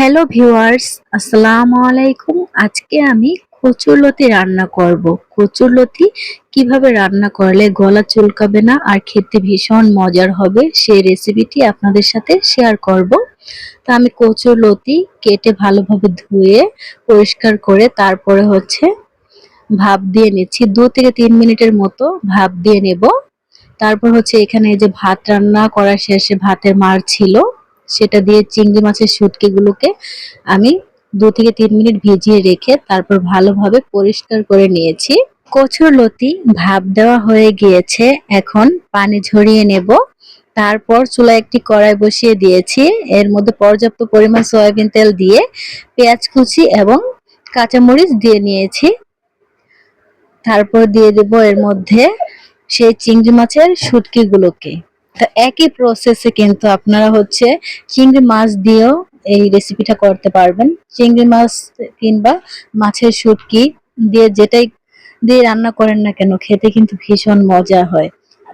Hello viewers আসসালামু আলাইকুম আজকে আমি কচুরলতি রান্না করব। কচুরলতি কীভাবে রান্না করলে গলা চুলকাবে না আর খেতে ভীষণ মজার হবে, সেই রেসিপিটি আপনাদের সাথে শেয়ার করব। তো আমি কচুরলতি কেটে ভালোভাবে ধুয়ে, পরিষ্কার করে তারপরে হচ্ছে ভাপ দিয়ে নিচ্ছি। দু থেকে তিন মিনিটের মতো ভাপ দিয়ে নেব। তারপর হচ্ছে এখানে যে ভাত রান্না করার শেষে ভাতের মার ছিল। সেটা দিয়ে চিংড়ি মাছের শুটকিগুলোকে আমি দু থেকে তিন মিনিট ভিজিয়ে রেখে তারপর ভালোভাবে পরিষ্কার করে নিয়েছি। কচুর লতি ভাপ দেওয়া হয়ে গিয়েছে, এখন পানি ঝরিয়ে নেব। তারপর চুলা একটি কড়াই বসিয়ে দিয়েছি। এর মধ্যে পর্যাপ্ত পরিমাণ সয়াবিন তেল দিয়ে পেঁয়াজ কুচি এবং কাঁচামরিচ দিয়ে নিয়েছি। তারপর দিয়ে দেব এর মধ্যে সেই চিংড়ি মাছের শুটকিগুলোকে। একই প্রসেসে কিন্তু আপনারা হচ্ছে চিংড়ি মাছ দিয়েও এই রেসিপিটা করতে পারবেন। চিংড়ি মাছ কিংবা মাছের শুটকি দিয়ে যেটাই দিয়ে রান্না করেন না কেন, খেতে কিন্তু ভীষণ মজা হয়।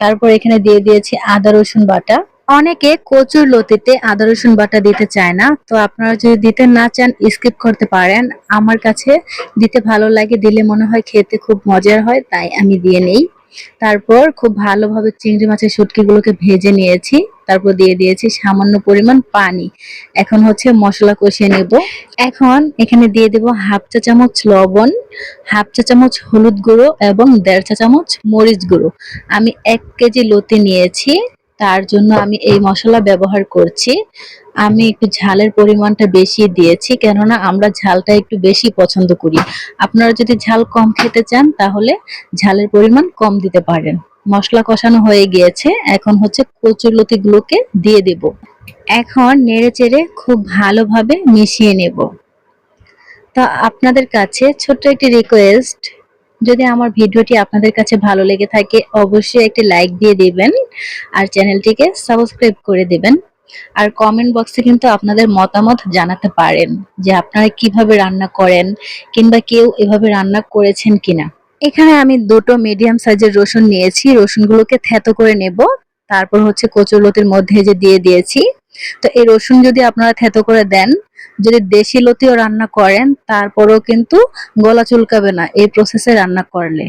তারপর এখানে দিয়ে দিয়েছি আদা, রসুন বাটা। অনেকে কচুর লতিতে আদা, রসুন বাটা দিতে চায় না। তো আপনারা যদি দিতে না চান স্কিপ করতে পারেন। আমার কাছে দিতে ভালো লাগে, দিলে মনে হয় খেতে খুব মজার হয়, তাই আমি দিয়ে নেই। তারপর খুব ভালোভাবে চিংড়ি মাছের শুটকিগুলোকে ভেজে নিয়েছি। তারপর দিয়ে দিয়েছি সামান্য পরিমাণ পানি। এখন হচ্ছে মশলা কষিয়ে নেব। এখন এখানে দিয়ে দেব হাফ চা চামচ লবণ, হাফ চা চামচ হলুদ গুঁড়ো এবং দেড় চা চামচ মরিচ গুঁড়ো। আমি এক কেজি লতি নিয়েছি। তার জন্য আমি এই মশলা ব্যবহার করছি। আমি একটু ঝালের পরিমাণটা বেশি দিয়েছি, কেননা আমরা ঝালটা একটু বেশি পছন্দ করি। আপনারা যদি ঝাল কম খেতে চান, তাহলে ঝালের পরিমাণ কম দিতে পারেন। মশলা কষানো হয়ে গিয়েছে, এখন হচ্ছে কচুরলতি গুলোকে দিয়ে দেব। এখন নেড়ে চেড়ে খুব ভালোভাবে মিশিয়ে নেব। তা আপনাদের কাছে ছোট্ট একটি রিকোয়েস্ট যদি আমার ভিডিওটি আপনাদের কাছে ভালো লেগে থাকে, অবশ্যই একটি লাইক দিয়ে দেবেন আর চ্যানেলটিকে সাবস্ক্রাইব করে দেবেন। আর কমেন্ট বক্সে কিন্তু আপনাদের মতামত জানাতে পারেন যে আপনারা কীভাবে রান্না করেন কিংবা কেউ এভাবে রান্না করেছেন কিনা। এখানে আমি দুটো মিডিয়াম সাইজের রসুন নিয়েছি। রসুনগুলোকে থেতো করে নেব। তারপর হচ্ছে কচুরলতির মধ্যে যে দিয়ে দিয়েছি। তো এই রসুন যদি আপনারা থেতো করে দেন যদি দেশি লতিও রান্না করেন, তারপরেও কিন্তু গলা চুলকাবে না এই প্রসেসে রান্না করলে।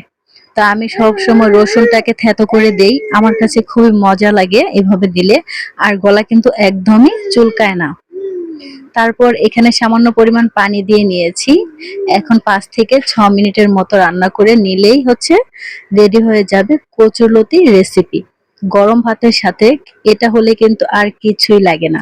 তা আমি সব সময় রসুনটাকে থেতো করে দেই। আমার কাছে খুবই মজা লাগে এভাবে দিলে, আর গলা কিন্তু একদমই চুলকায় না। তারপর এখানে সামান্য পরিমাণ পানি দিয়ে নিয়েছি। এখন পাঁচ থেকে ছ মিনিটের মতো রান্না করে নিলেই হচ্ছে রেডি হয়ে যাবে কচুরলতি রেসিপি গরম ভাতের সাথে এটা হলে কিন্তু আর কিছুই লাগে না।